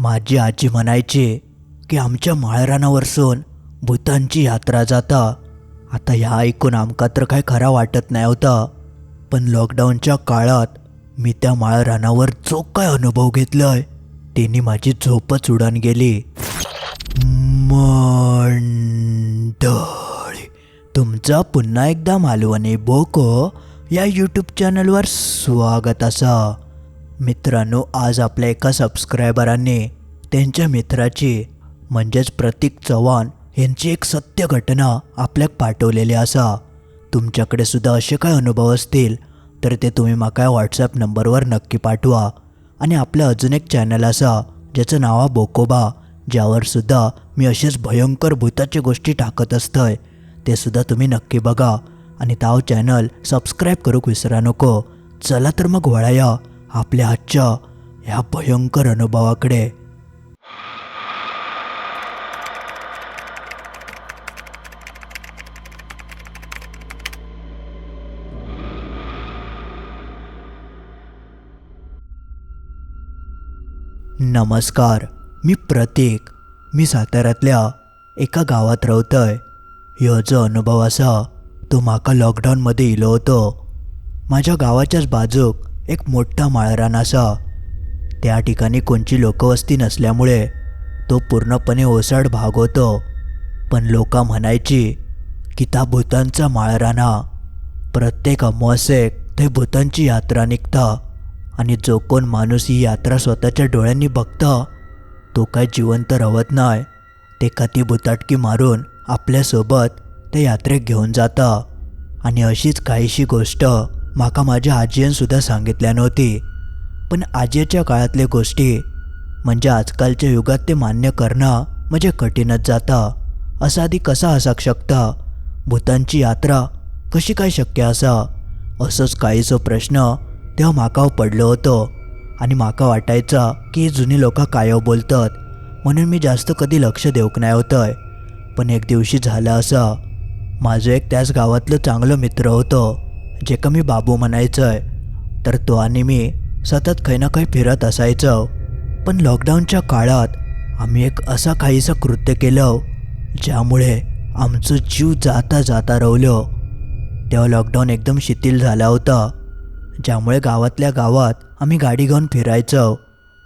माझी आजी म्हणायची की आमच्या माळरानावरसून भूतांची यात्रा जाता. आता ह्या ऐकून आमका तर काय खरा वाटत नाही होता. पण लॉकडाऊनच्या काळात मी त्या माळरानावर जो काय अनुभव घेतलाय त्यांनी माझी झोपच उडान गेली. मंडळी तुमचा पुन्हा एकदा मालवणी बोको या यूट्यूब चॅनलवर स्वागत असा. मित्रांनो आज आपल्या एका सबस्क्रायबरांनी त्यांच्या मित्राची म्हणजेच प्रतीक चव्हाण यांची एक सत्य घटना आपल्याक पाठवलेली असा. तुमच्याकडे सुद्धा असे काय अनुभव असतील तर ते तुम्ही माका व्हॉट्सॲप नंबरवर नक्की पाठवा. आणि आपलं अजून एक चॅनल असा ज्याचं नाव आहे बोकोबा ज्यावर सुद्धा मी असेच भयंकर भूताच्या गोष्टी टाकत असतंय. ते सुद्धा तुम्ही नक्की बघा. आणि ताव चॅनल सबस्क्राईब करूक विसरा नको. चला तर मग वळाया. आपल्या आजच्या ह्या भयंकर अनुभवाकडे. नमस्कार मी प्रतीक. मी साताऱ्यातल्या एका गावात रावतय ह्यो जो अनुभव असा तो म्हाका लॉकडाऊनमध्ये इलो होतो. माझ्या गावाच्याच बाजूक एक मोठा माळरान असा. त्या ठिकाणी कोणची लोकवस्ती नसल्यामुळे तो पूर्णपणे ओसाड भाग होतो. पण लोक म्हणायची की त्या भूतांचा माळराना. प्रत्येक अमावस्येक ते भूतांची यात्रा निघता. आणि जो कोण माणूस ही यात्रा स्वतःच्या डोळ्यांनी बघता तो काय जिवंत राहत नाही. ते ती भुताटकी मारून आपल्यासोबत ते यात्रेक घेऊन जाता. आणि अशीच काहीशी गोष्ट माका माझ्या आजीयन सुद्धा सांगितल्या नव्हती. पण आजीच्या काळातले गोष्टी म्हणजे आजकालच्या युगात ते मान्य करणं म्हणजे कठीणच जाता. असा आधी कसा असाक शकता? भूतांची यात्रा कशी काय शक्य असा? असंच काहीचो प्रश्न तेव्हा माकाव पडलो होतो. आणि माका वाटायचा की जुनी लोक कायव बोलतात म्हणून मी जास्त कधी लक्ष देऊक नाही होतंय. पण एक दिवशी झालं असं. माझं एक त्याच गावातलं चांगलं मित्र होतं. जे का मी बाबू म्हणायचंय तर तो आणि मी सतत काही ना काही फिरत असायचं. पण लॉकडाऊनच्या काळात आम्ही एक असा काहीसं कृत्य केलं ज्यामुळे आमचं जीव जाता जाता रवलं. तेव्हा लॉकडाऊन एकदम शिथिल झाला होता ज्यामुळे गावातल्या गावात आम्ही गाडी घेऊन फिरायचो.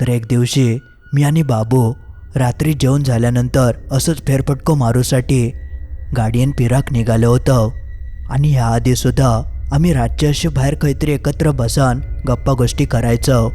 तर एक दिवशी मी आणि बाबू रात्री जेवण झाल्यानंतर असंच फेरफटको मारूसाठी गाडीन फिराक निघालं होतं. आणि ह्या आधीसुद्धा आम्ही रातचे बाहेर काहीतरी एकत्र बसान गप्पा गोष्टी करायचो.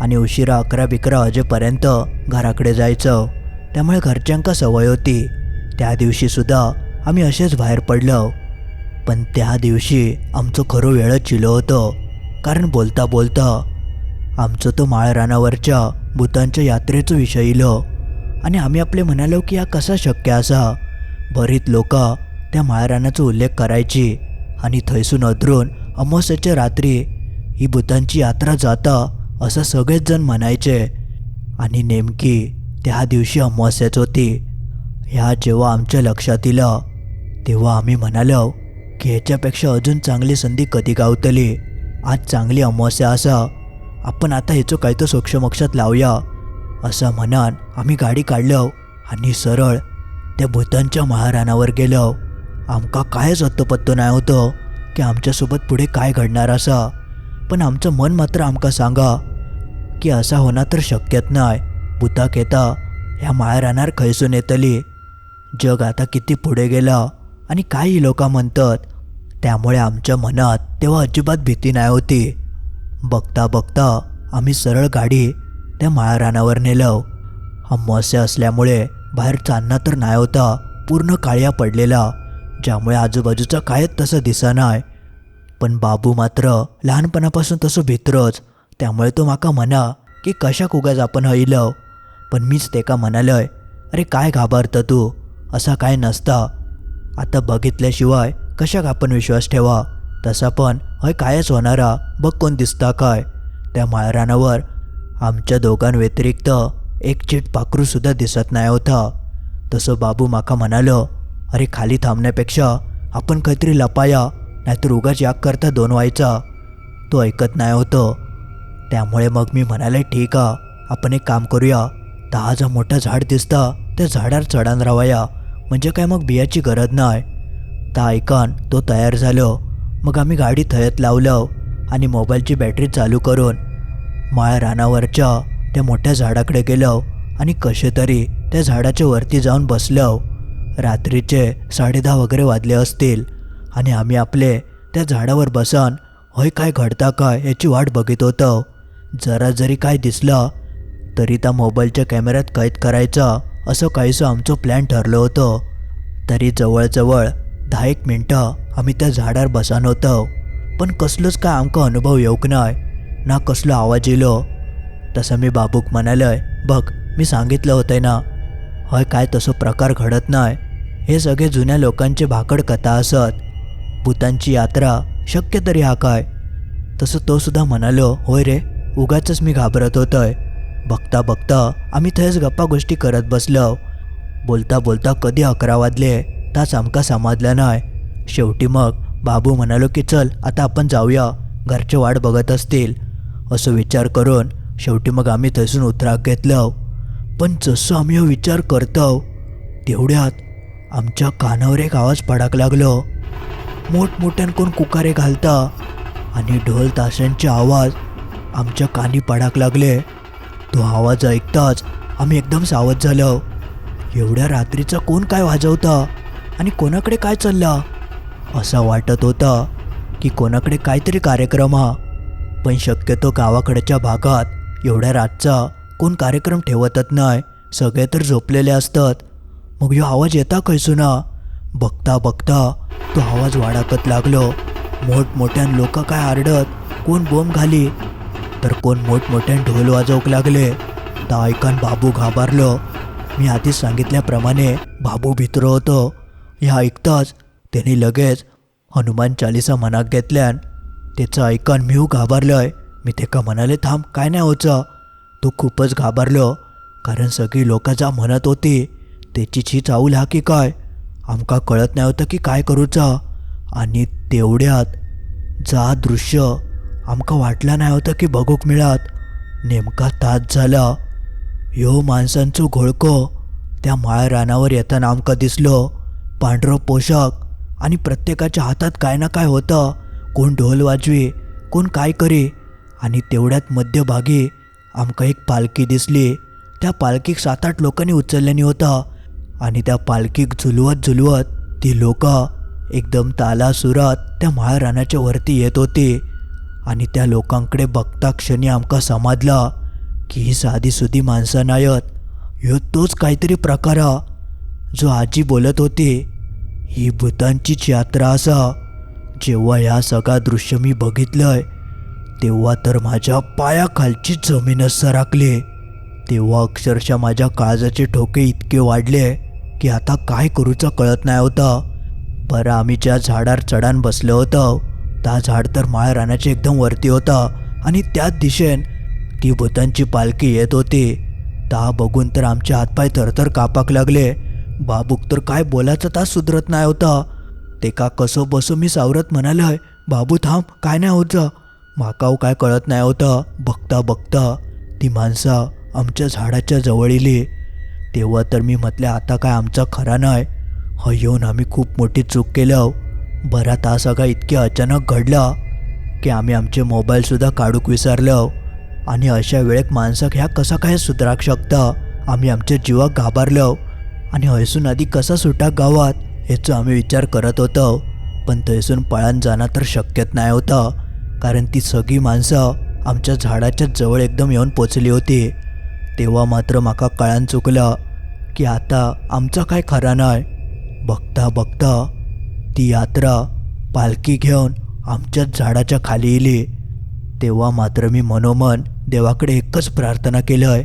आणि उशिरा अकरा बिकरा वाजेपर्यंत घराकडे जायचं. त्यामुळे घरच्यांका सवय होती. त्या दिवशीसुद्धा आम्ही असेच बाहेर पडलो. पण त्या दिवशी आमचं खरं वेळच चिलो होतं. कारण बोलता बोलता आमचं तो माळरानावरच्या भूतांच्या यात्रेचं विषय इलो. आणि आम्ही आपले म्हणालो की हा कसा शक्य असा? बरीच लोक त्या माळरानाचा उल्लेख करायची. आणि थैसून अधरून अमावस्याच्या रात्री ही भूतांची यात्रा जाता असं सगळेच जण म्हणायचे. आणि नेमकी त्या दिवशी अमावस्याच होती. ह्या जेव्हा आमच्या लक्षात इलं तेव्हा आम्ही म्हणालो की ह्याच्यापेक्षा अजून चांगली संधी कधी गावतली? आज चांगली अमावस्या असा आपण आता ह्याचं काय तर सोक्षमोक्षात लावूया असं म्हणान आम्ही गाडी काढलो आणि सरळ त्या भूतांच्या महाराणावर गेलो. आमका कायच पत्तो नाही होतं की आमच्यासोबत पुढे काय घडणार असा. पण आमचं मन मात्र आमका सांगा की असा होणार तर शक्यत नाही. भुताक येता ह्या माया राहणार खैसून येतली. जग आता किती पुढे गेला आणि काही लोक म्हणतात? त्यामुळे आमच्या मनात तेव्हा अजिबात भीती नाही होती. बघता बघता आम्ही सरळ गाडी त्या माया रानावर नेलो. अमावस्या असल्यामुळे बाहेर चांदणा तर नाही होता पूर्ण काळ्या पडलेला. ज्यामुळे आजूबाजूचा कायच तसं दिसनाय पण बाबू मात्र लहानपणापासून तसं भित्रच. त्यामुळे तो माका म्हणा की कशाक उगाच आपण हयलं. पण मीच तेका म्हणालय अरे काय घाबरतं तू? असा काय नसता. आता बघितल्याशिवाय कशाक आपण विश्वास ठेवा? तसा पण हय कायच होणारा? बघ कोण दिसता काय? त्या माळरानावर आमच्या दोघांव्यतिरिक्त एक चिट पाखरूसुद्धा दिसत नाही होता. तसं बाबू माका म्हणालं अरे खाली थांबण्यापेक्षा आपण काहीतरी लपाया नाहीतर उगाच याग करता दोन व्हायचा तो ऐकत नाही होतं. त्यामुळे मग मी म्हणाले ठीक आहे आपण एक काम करूया. दहा हा जो मोठं झाड दिसता त्या झाडार चढान रावया म्हणजे काय मग बियाची गरज नाही. ता ऐकान तो तयार झालो. मग आम्ही गाडी थयत लावलं आणि मोबाईलची बॅटरी चालू करून माळ्या रानावरच्या त्या मोठ्या झाडाकडे गेलो आणि कसे तरी त्या झाडाच्या वरती जाऊन बसलो. रात्रीचे साडेदहा वगैरे वाजले असतील आणि आम्ही आपले त्या झाडावर बसन होय काय घडता काय? याची वाट बघत होतो. जरा जरी काय दिसलं तरी त्या मोबाईलच्या कॅमेऱ्यात कैद करायचं असं काहीसं आमचं प्लॅन ठरलं होतं. तरी जवळजवळ दहा एक मिनटं आम्ही त्या झाडावर बसान होतो. पण कसलोच काय आमका अनुभव येऊक नाही ना कसलो आवाज येलो. तसं मी बाबूक म्हणालय बघ मी सांगितलं होतं ना हय काय तसं प्रकार घडत नाही हे सगळे जुन्या लोकांचे भाकड कथा असत. भूतांची यात्रा शक्य तरी हा काय? तसं तो सुद्धा म्हणालो होय रे उगाच मी घाबरत होतोय. बघता बघता आम्ही थंयच गप्पा गोष्टी करत बसलो. बोलता बोलता कधी अकरा वाजले ताच आमका समाजला नाही शेवटी मग बाबू म्हणालो की चल आता आपण जाऊया घरचे वाट बघत असतील. असं विचार करून शेवटी मग आम्ही थंयसून उतराक घेतलं पण जसं आम्ही हो विचार करतो तेवढ्यात आमच्या कानावर एक आवाज पडाक लागलो. मोठमोठ्यान कोण कुकारे घालता आणि ढोल ताशांचे आवाज आमच्या कानी पडाक लागले. तो आवाज ऐकताच आम्ही एकदम सावध झालो. एवढ्या रात्रीचा कोण काय वाजवता आणि कोणाकडे काय चालला? असं वाटत होतं की कोणाकडे काहीतरी कार्यक्रम हा. पण शक्यतो गावाकडच्या भागात एवढ्या रातचा कोण कार्यक्रम ठेवतच नाही. सगळे तर झोपलेले असतात. मग ह्यो आवाज येता खंयसून बघता बघता तो आवाज वाडाकत लागलो. मोठमोठ्यान लोक काय आरडत? कोण बोंब घाली? तर कोण मोठमोठ्यान ढोल वाजवूक लागले. ता ऐकून बाबू घाबरलो. मी आधीच सांगितल्याप्रमाणे बाबू भितर होतो. हे ऐकताच त्याने लगेच हनुमान चालिसा मनात घेतल्यान त्याचं ऐकन मी घाबरलोय. मी तेका म्हणाले थांब काय नाही होचं. तो खूपच घाबरलो कारण सगळी लोक जा म्हणत होती. त्याची छी चाऊल हा की काय? आमका कळत नाही होतं की काय करूचा. आणि तेवढ्यात जा दृश्य. आमका वाटला नाही होतं की बघूक मिळत. नेमका तास झाला. ह्यो माणसांचो घोळको. त्या माळ रानावर येताना आमका दिसलो. पांढरं पोशाख. आणि प्रत्येकाच्या हातात काय ना काय होतं. कोण ढोल वाजवी कोण काय करी. आणि तेवढ्यात मध्यभागी आमका एक पालखी दिसली. त्या पालखीक सात आठ लोकांनी उचलल्यानी होता. आणि त्या पालखीक झुलवत झुलवत ती लोक एकदम तालासुरात त्या माळरानाच्या वरती येत होती. आणि त्या लोकांकडे बघता क्षणी आमका समजला की ही साधी सुधी माणसं नायत. ह्यो तोच काहीतरी प्रकार हा. जो आजी बोलत होती ही भूतांचीच यात्रा असा. जेव्हा ह्या सगळा दृश्य मी बघितलंय तेव्हा तर माझ्या पायाखालची जमीनच सरकली तेव्हा अक्षरशः माझ्या काळजाचे ठोके इतके वाढले की आता काय करूचं कळत नाही होतं. बरं आम्ही ज्या झाडावर चढान बसलो होतो त्या झाड तर माळ रानाची एकदम वरती होता आणि त्याच दिशेन ती भूतांची पालखी येत होती. ता बघून तर आमचे हातपाय थरथर कापाक लागले. बाबूक तर काय बोलायचं तास सुधरत नाही होता. ते का कसं बसो मी सावरत म्हणालय बाबू थांब काय नाही होतं माकाव काय कळत नाही होतं बघता बघता ती माणसं आमच्या झाडाच्या जवळ इली तेव्हा तर मी म्हटलं आता काय आमचा खरा नाही? ह येऊन आम्ही खूप मोठी चूक केलं बरा ता सगळा इतके अचानक घडला की आम्ही आमचे मोबाईलसुद्धा काढूक विसरलो आणि अशा वेळेत माणसं ह्या कसा काय सुधाराक शकता? आम्ही आमच्या जीवाक घाबरलो आणि हयसून आधी कसा सुटा गावात याचा आम्ही विचार करत होतो पण थंयसून पळान जाणं तर शक्यच नाही होतं कारण ती सगळी माणसं आमच्या झाडाच्या जवळ एकदम येऊन पोचली होती. तेव्हा मात्र माका कळान चुकलं की आता आमचा काय खरा नाही. बघता बघता ती यात्रा पालखी घेऊन आमच्याच झाडाच्या खाली येली. तेव्हा मात्र मी मनोमन देवाकडे एकच प्रार्थना केलं आहे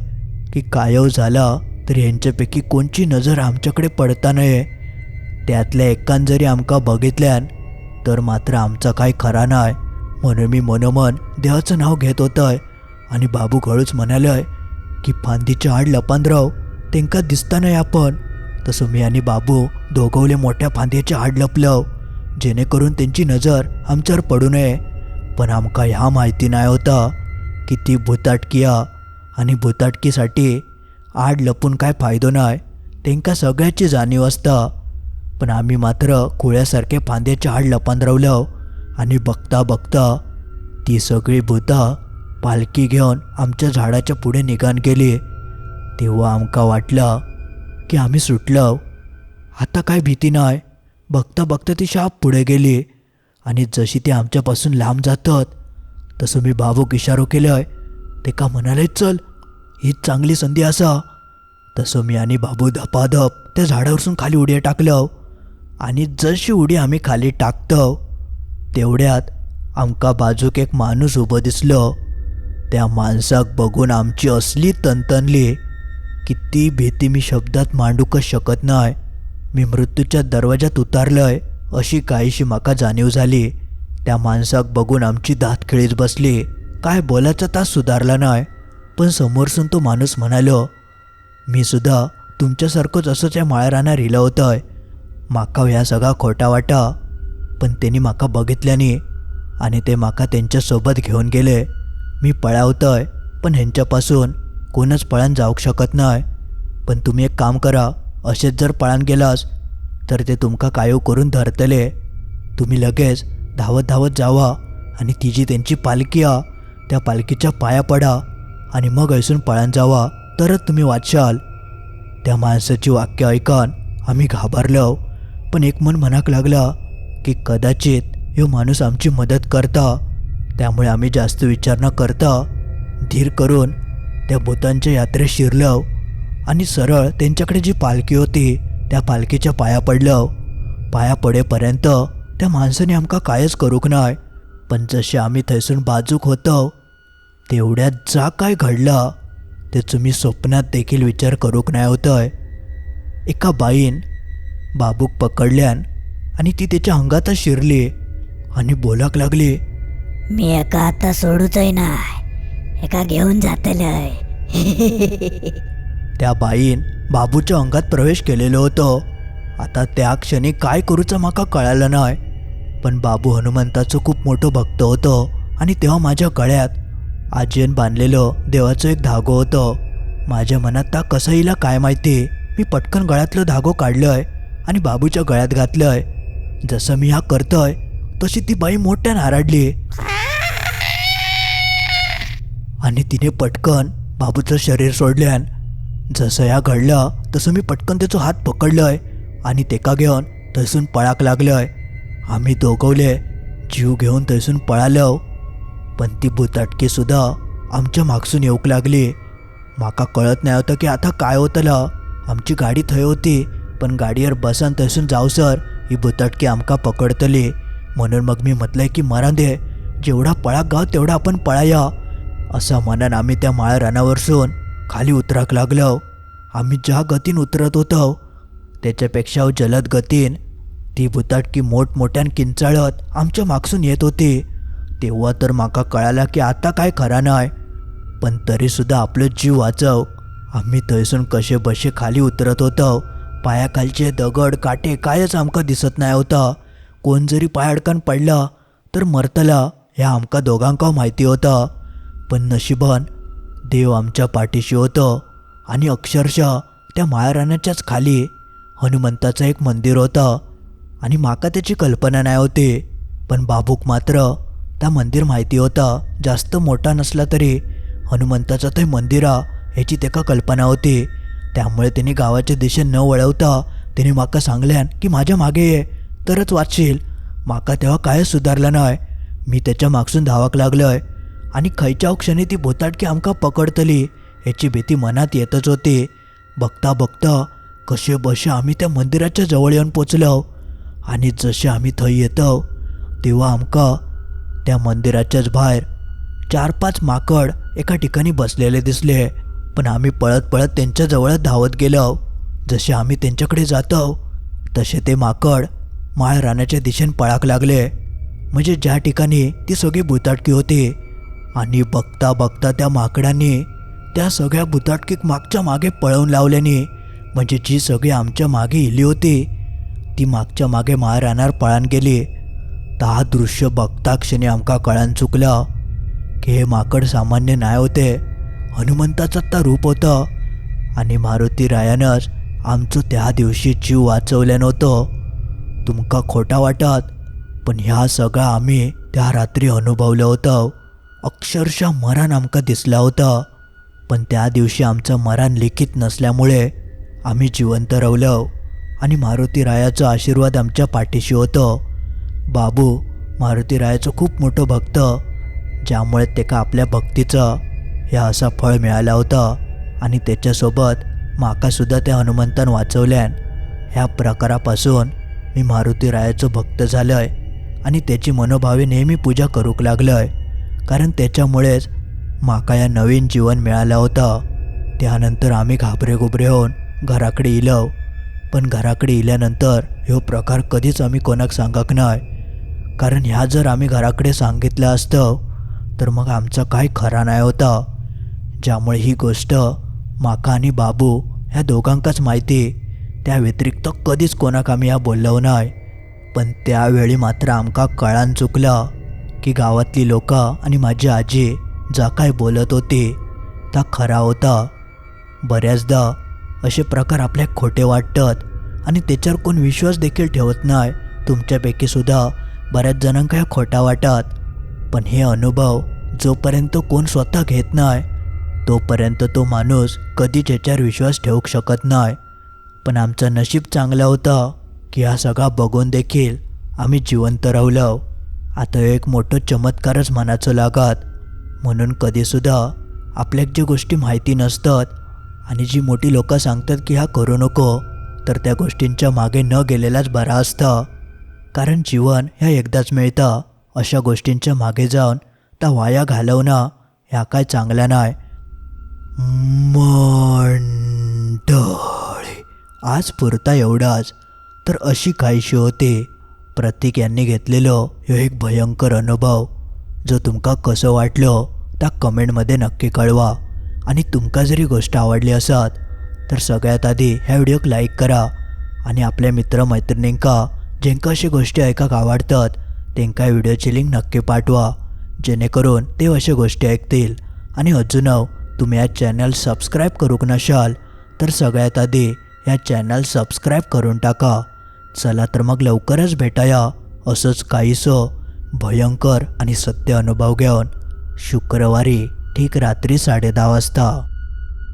की कायव झाला तर यांच्यापैकी कोणची नजर आमच्याकडे पडता नये. त्यातल्या एकान जरी आमका बघितल्यान तर मात्र आमचा काय खरा नाही. म्हणून मी मनोमन देवाचं नाव घेत होतंय आणि बाबू हळूच म्हणालय की फांदीच्या आड लपांदराव तेंका दिसता नाही आपण. तसं मी आणि बाबू दोघवले मोठ्या फांद्याचे हाड लपलो जेणेकरून त्यांची नजर आमच्यावर पडू नये. पण आमका ह्या माहिती नाही होता की ती भूताटकी आणि भूताटकीसाठी आड लपून काय फायदो नाय तेंका सगळ्याची जाणीव असता. पण आम्ही मात्र कुळ्यासारखे फांद्याचे हाड लपान रावलो आणि बघता बघता ती सगळी भूतां पालखी घेऊन आमच्या झाडाच्या पुढे निघान गेली तेव्हा आमका वाटलं की आम्ही सुटलो आता काय भीती नाही बघता बघता ती शाप पुढे गेली. आणि जशी ती आमच्यापासून लांब जातात तसं मी भावूक इशारो केलंय. ते का म्हणाले चल हीच चांगली संधी असा. तसं मी आणि बाबू धपाधप त्या झाडावरसून खाली उड्या टाकलं आणि जशी उडी आम्ही खाली टाकतो तेवढ्यात आमका बाजूक एक माणूस उभं दिसलो. त्या माणसाक बघून आमची असली तनतनली किती भीती मी शब्दात मांडूकच शकत नाही. मी मृत्यूच्या दरवाजात उतारलंय अशी काहीशी माका जाणीव झाली. त्या माणसाक बघून आमची दात खिळीत बसली. काय बोलायचा तास सुधारला नाही पण समोरसून तो माणूस म्हणालो मी सुद्धा तुमच्यासारखंच असंच या माळराना रिलं होतंय. माका ह्या सगळा खोटा वाटा. पण त्यांनी माका बघितल्याने आणि ते माका त्यांच्यासोबत घेऊन गेले. मी पळावतोय पण ह्यांच्यापासून कोणच पळान जावंक शकत नाही. पण तुम्ही एक काम करा असेच जर पळान गेलास तर ते तुमका कायो करून धरतले. तुम्ही लगेच धावत धावत जावा आणि ती जी त्यांची पालखी आ त्या पालखीच्या पाया पडा आणि मग ऐसून पळान जावा. तरच तुम्ही वाचाल त्या माणसाची वाक्य ऐकून आम्ही घाबरलो. पण एक मन मनाक लागला की कदाचित ह्यो माणूस आमची मदत करता. त्यामुळे आम्ही जास्त विचार न करता धीर करून त्या भूतांच्या यात्रेत शिरलं आणि सरळ त्यांच्याकडे जी पालखी होती त्या पालखीच्या पाया पडलं पाया पडेपर्यंत त्या माणसाने आमका कायच करूक नाय. पण जसे आम्ही थंयसून बाजूक होतो तेवढ्यात जा काय घडलं ते तुम्ही स्वप्नात देखील विचार करूक नाही होतंय. एका बाईन बाबूक पकडल्यान आणि ती त्याच्या अंगातच शिरली आणि बोलाक लागली मी एका आता सोडूचय नाही एका घेऊन जातलय. त्या बाईन बाबूच्या अंगात प्रवेश केलेलो होतो. आता त्या क्षणी काय करूचं माका कळालं नाही. पण बाबू हनुमंताचं खूप मोठं भक्त होतो आणि तेव्हा माझ्या गळ्यात आजीन बांधलेलं देवाचं एक धागो होतं. माझ्या मनात ता कसं येईल काय माहिती मी पटकन गळ्यातलं धागो काढलंय आणि बाबूच्या गळ्यात घातलंय. जसं मी हा करतोय तशी ती बाई मोठ्यानं आराडली. आणि तिने पटकन बाबूचं शरीर सोडल्यान जसं या घडलं तसं मी पटकन त्याचा हात पकडलंय आणि तेका घेऊन थंयसून पळाक लागलंय. आम्ही दोघवले जीव घेऊन थंयसून पळालो पण ती भुताटकी सुद्धा आमच्या मागसून येऊक लागली. माका कळत नाही होतं की आता काय होतलं. आमची गाडी थंय होती पण गाडीवर बसान थंयसून जावसर ही भुताटकी आमका पकडतली. म्हणून मग मी म्हटलंय की मरा दे जेवढा पळाक गाव तेवढा आपण पळाया. असं म्हणून आम्ही त्या माळ रानावरसून खाली उतराक लागलो. आम्ही ज्या गतीन उतरत होतो त्याच्यापेक्षा जलद गतीन ती भुताटकी मोठमोठ्यान किंचाळत आमच्या मागसून येत होती. तेव्हा तर माका कळाला की आता काय खरा नाही पण तरीसुद्धा आपलं जीव वाचव. आम्ही थंयसून कसे बसे खाली उतरत होतो. पायाखालचे दगड काटे कायच आमका दिसत नाही होता. कोण जरी पायाडकान पडला तर मरतला ह्या आमका दोघांका माहिती होतं. पण नशिबान देव आमच्या पाठीशी होतं आणि अक्षरशः त्या माळराण्याच्याच खाली हनुमंताचं एक मंदिर होतं. आणि माका त्याची कल्पना नाही होती पण बाबूक मात्र त्या मंदिर माहिती होता. जास्त मोठा नसला तरी हनुमंताचं ते मंदिर ह्याची त्याका कल्पना होती. त्यामुळे त्याने गावाच्या दिशे न वळवता त्याने माका सांगल्यान की माझ्या मागे ये तरच वाचशील. माका तेव्हा कायच सुधारलं नाही. मी त्याच्या मागसून धावाक लागलोय. आणि खयच्या क्षणी ती भोताटकी आमका पकडतली. हेची भीती मनात येतच होती. बघता बघता कसे बसे आम्ही त्या मंदिराच्या जवळ येऊन पोचलो. आणि जसे आम्ही थंय येतो तेव्हा आमका त्या मंदिराच्याच बाहेर चार पाच माकड एका ठिकाणी बसलेले दिसले. पण आम्ही पळत पळत त्यांच्याजवळ धावत गेलो. जसे आम्ही त्यांच्याकडे जातो तसे ते माकड माळ रानाच्या दिशेने पळाक लागले. म्हणजे ज्या ठिकाणी ती सगळी भुताटकी होती आणि बघता बघता त्या माकडांनी त्या सगळ्या भुताटकीक मागच्या मागे पळवून लावल्याने म्हणजे जी सगळी आमच्या मागे इली होती ती मागच्या मागे माळ पळान गेली. तर हा दृश्य बघता क्षणी आमका कळान चुकलं की हे माकड सामान्य नाही होते हनुमंताचं तर रूप होतं आणि मारुती रायानंच आमचं त्या दिवशी जीव वाचवलं नव्हतं. तुमका खोटा वाटत पण ह्या सगळा आम्ही त्या रात्री अनुभवलं होतं. अक्षरशः मरण आमका दिसला होता. पण त्या दिवशी आमचं मरण लिखित नसल्यामुळे आम्ही जिवंत रवलं आणि मारुती रायाचा आशीर्वाद आमच्या पाठीशी होतं. बाबू मारुती रायाचं खूप मोठं भक्त ज्यामुळे तेका आपल्या भक्तीचं ह्या असा फळ मिळाला होतं आणि त्याच्यासोबत माकासुद्धा त्या हनुमंतान वाचवल्यान ह्या प्रकारापासून मी मारुती रायाचं भक्त आहे आणि त्याची मनोभावे नेहमी पूजा करूक लागलोय. कारण त्याच्यामुळेच माका या नवीन जीवन मिळालं होतं. त्यानंतर आम्ही घाबरे घुबरे होऊन घराकडे इलव पण घराकडे इल्यानंतर ह्यो प्रकार कधीच आम्ही कोणाक सांगत नाही कारण ह्या जर आम्ही घराकडे सांगितलं असतं तर मग आमचा काय खरा नाही होता. ज्यामुळे ही गोष्ट माका आणि बाबू ह्या दोघांकाच माहिती. त्या व्यतिरिक्त कधीच कोणाक आम्ही ह्या बोललो नाही पण त्यावेळी मात्र आमका कळान चुकलं. की गावातली लोक आणि माझी आजी जा काय बोलत होते ता खरा होता. बऱ्याचदा असे प्रकार आपल्या खोटे वाटतात आणि त्याच्यावर कोण विश्वास देखील ठेवत नाही. तुमच्यापैकी सुद्धा बऱ्याच जणांका ह्या खोटा वाटतात. पण हे अनुभव जोपर्यंत कोण स्वतः घेत नाही तोपर्यंत तो माणूस कधीच याच्यावर विश्वास ठेवू शकत नाही. पण आमचं नशीब चांगलं होतं की हा सगळा बघून देखील आम्ही जिवंत राहिलो. आता एक मोठं चमत्कारच म्हणायचं लागत. म्हणून कधीसुद्धा आपल्याक जे गोष्टी माहिती नसतात आणि जी मोठी लोकं सांगतात की हा करू नको तर त्या गोष्टींच्या मागे न गेलेलाच बरा असतं. कारण जीवन ह्या एकदाच मिळतं अशा गोष्टींच्या मागे जाऊन त्या वाया घालवणं ह्या काय चांगल्या नाही मंडळी आज पुरता एवढाच तर अशी काहीशी होती. प्रतीक यांनी घेतलेलो ह्यो एक भयंकर अनुभव. जो तुमका कसो वाटलो त्या कमेंटमध्ये नक्की कळवा. आणि तुमका जरी गोष्ट आवडली असत तर सगळ्यात आधी ह्या व्हिडिओक लाईक करा. आणि आपल्या मित्रमैत्रिणींका जेंका अशी गोष्टी ऐकाक आवडतात तेंका व्हिडिओची लिंक नक्की पाठवा. जेणेकरून ते अशा गोष्टी ऐकतील. आणि अजून तुम्ही या चॅनल सबस्क्राईब करूक नशाल तर सगळ्यात आधी या चॅनल सबस्क्राईब करून टाका. चला तर मग लवकरच भेटाया. असंच काहीसं भयंकर आणि सत्य अनुभव घेऊन शुक्रवारी ठीक रात्री साडे वाजता